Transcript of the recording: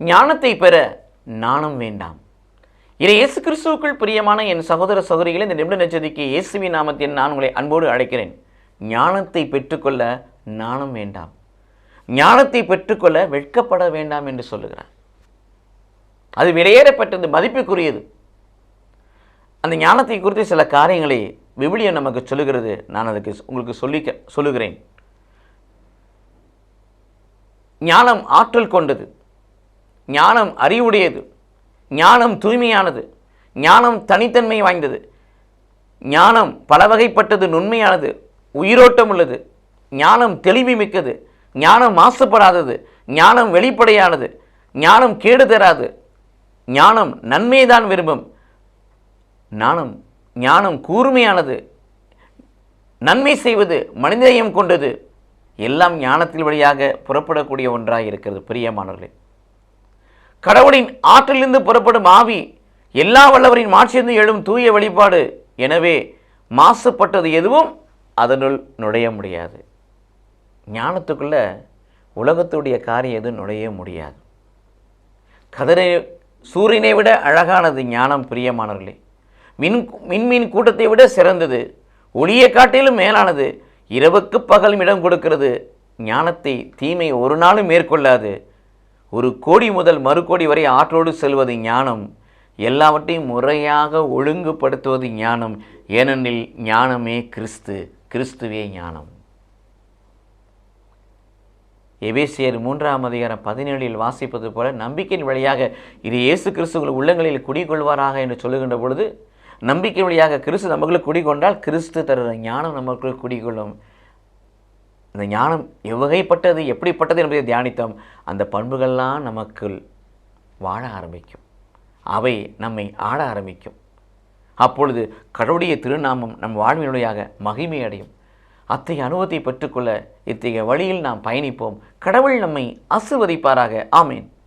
ஞானத்தை பெற நாணம் வேண்டாம். இதை இயேசு கிறிஸ்துவுக்குள் பிரியமான என் சகோதர சகோதரிகளை இந்த நிமிட நச்சதிக்கு இயேசுவின் நாமத்தில் நான் உங்களை அன்போடு அழைக்கிறேன். ஞானத்தை பெற்றுக்கொள்ள நாணம் வேண்டாம். ஞானத்தை பெற்றுக்கொள்ள வெட்கப்பட வேண்டாம் என்று சொல்லுகிறார். அது வெளியேறப்பட்டது மதிப்புக்குரியது. அந்த ஞானத்தை குறித்து சில காரியங்களை விவிலியம் நமக்கு சொல்லுகிறது. நான் அதுக்கு உங்களுக்கு சொல்லிக்க சொல்லுகிறேன். ஞானம் ஆற்றல் கொண்டது. ஞானம் அறிவுடையது. ஞானம் தூய்மையானது. ஞானம் தனித்தன்மை வாய்ந்தது. ஞானம் பல வகைப்பட்டது நுண்மையானது. உயிரோட்டம் உள்ளது. ஞானம் தெளிவு மிக்கது. ஞானம் மாசுபடாதது. ஞானம் வெளிப்படையானது. ஞானம் கேடு தராது. ஞானம் நன்மைதான் விரும்பும். ஞானம் ஞானம் கூர்மையானது. நன்மை செய்வது மனிதயம் கொண்டது. எல்லாம் ஞானத்தில் வழியாக புறப்படக்கூடிய ஒன்றாக இருக்கிறது பிரியமானவர்களே. கடவுளின் ஆற்றிலிருந்து புறப்படும் ஆவி எல்லா வல்லவரின் மாற்றிலிருந்து எழும் தூய வெளிப்பாடு. எனவே மாசுபட்டது எதுவும் அதனுள் நுழைய முடியாது. ஞானத்துக்குள்ள உலகத்துடைய காரியம் எதுவும் நுழைய முடியாது. கதிரை சூரியனை விட அழகானது ஞானம் பிரியமானவர்களே. மின் மின்மீன் கூட்டத்தை விட சிறந்தது ஒளியை காட்டிலும் மேலானது. இரவுக்கு பகலும் இடம் கொடுக்கிறது. ஞானத்தை தீமை ஒரு நாளும் மேற்கொள்ளாது. ஒரு கோடி முதல் மறு கோடி வரை ஆற்றோடு செல்வது ஞானம். எல்லாவற்றையும் முறையாக ஒழுங்குபடுத்துவது ஞானம். ஏனெனில் ஞானமே கிறிஸ்து கிறிஸ்துவே ஞானம். எபேசியர் மூன்றாம் அதிகாரம் பதினேழில் வாசிப்பது போல நம்பிக்கையின் வழியாக இது இயேசு கிறிஸ்துகள் உள்ளங்களில் குடிகொள்வாராக என்று சொல்லுகின்ற பொழுது நம்பிக்கை வழியாக கிறிஸ்து நமக்குள் குடிகொண்டால் கிறிஸ்து தருகிற ஞானம் நமக்குள் குடிகொள்ளும். அந்த ஞானம் எவ்வகைப்பட்டது எப்படிப்பட்டது என்பதை தியானித்தோம் அந்த பண்புகள்லாம் நமக்குள் வாழ ஆரம்பிக்கும். அவை நம்மை ஆட ஆரம்பிக்கும். அப்பொழுது கடவுளுடைய திருநாமம் நம் வாழ்வினுடையாக மகிமை அடையும் அத்தகைய அனுபவத்தை பெற்றுக்கொள்ள இத்தகைய வழியில் நாம் பயணிப்போம். கடவுள் நம்மை ஆசிர்வதிப்பாராக. ஆமேன்.